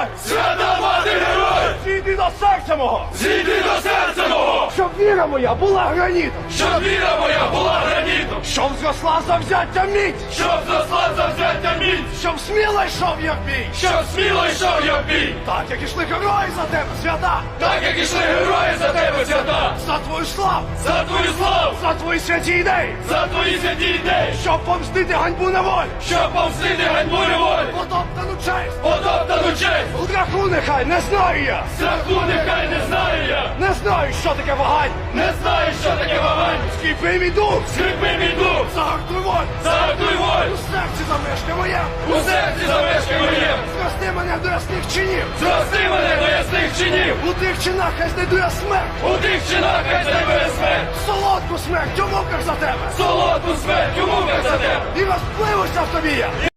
героїв! Свята мати героїв! Зійди до серця мого! Зійди до серця мого! Щоб віра моя була гранітом! Щоб віра моя була гранітом! Щоб зросла завзяття міць! Щоб зросла завзяття міць! Щоб сміло йшов я в бій! Щоб сміло йшов я в бій! Так, як ішли герої за тебе, свята! Так як ішли герої за тебе свята! За твою славу! За твою славу! За твої святі ідеї! За твої святі ідеї! Щоб помстити ганьбу на волю! Щоб помстити ганьбу Страху нехай не знаю я! Страху нехай не знаю я! Не знаю, що таке вагань! Не знаю, що таке вагань! Скріпи мій дух! Скрипи мій дух! Загартуй волю! Загартуй У волю! серці замешка моя! У серці замешкай моє! Зрости мене до ясних чинів! Зрости мене до ясних чинів! У тих чинах хай знайду я смерть! У тих чинах хай тебе смерть! Солодку смерть у муках за тебе! Солодку смерть у муках за тебе! І розпливуся в тобі я!